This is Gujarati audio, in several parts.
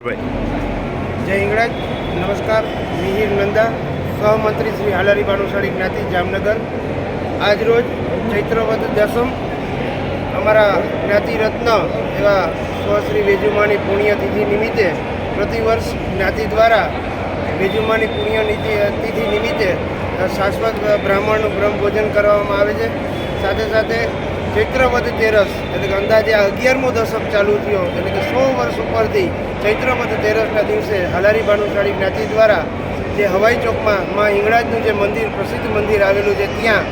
જય ઇંગળાજ નમસ્કાર. મિહિર નંદા, સહમંત્રી શ્રી હાલારી ભાનુશાળી જ્ઞાતિ, જામનગર. આજરોજ ચૈત્રવદ દસમ. અમારા જ્ઞાતિ રત્ન એવા સ્વશ્રી વેજુમાની પુણ્યતિથિ નિમિત્તે પ્રતિવર્ષ જ્ઞાતિ દ્વારા વેજુમાની પુણ્યનિધિ તિથિ નિમિત્તે શાશ્વત બ્રાહ્મણનું બ્રહ્મભોજન કરવામાં આવે છે. સાથે સાથે ચૈત્રવદ તેરસ, એટલે કે અંદાજે અગિયારમો દશક ચાલુ થયો, એટલે કે સો વર્ષ ઉપરથી ચૈત્રવદ તેરસના દિવસે હાલારી ભાનુશાળી જ્ઞાતિ દ્વારા જે હવાઈ ચોકમાં માં હિંગળાજનું જે મંદિર, પ્રસિદ્ધ મંદિર આવેલું છે, ત્યાં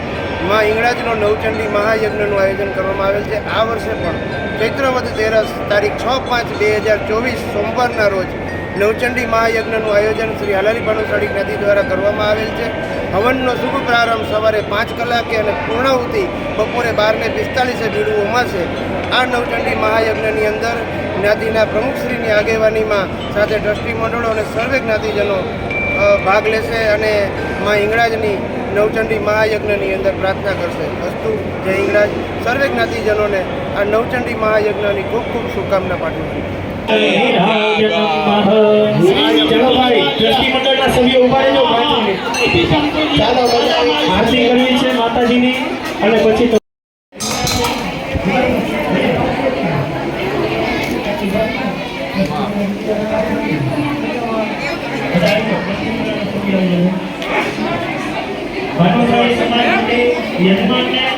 માં હિંગળાજનો નવચંડી મહાયજ્ઞનું આયોજન કરવામાં આવેલ છે. આ વર્ષે પણ ચૈત્રવદ તેરસ તારીખ છ પાંચ બે હજાર ચોવીસ સોમવારના રોજ નવચંડી મહાયજ્ઞનું આયોજન શ્રી હાલારી ભાનુશાળી જ્ઞાતિ દ્વારા કરવામાં આવેલ છે. હવનનો શુભ પ્રારંભ સવારે પાંચ કલાકે અને પૂર્ણાહુતિ બપોરે બારને પિસ્તાલીસે ભીડું ઉમાશે આ નવચંડી મહાયજ્ઞની અંદર જ્ઞાતિના પ્રમુખશ્રીની આગેવાનીમાં સાથે ટ્રસ્ટી મંડળો અને સર્વે જ્ઞાતિજનો ભાગ લેશે અને મા હિંગળાજની નવચંડી મહાયજ્ઞની અંદર પ્રાર્થના કરશે. વસ્તુ જય હિંગળાજ સર્વે જ્ઞાતિજનોને આ નવચંડી મહાયજ્ઞની ખૂબ ખૂબ શુભકામના પાઠવું છું. આરતી કરવી છે માતાજીની અને પછી તો સમાજ માટે યજમાનને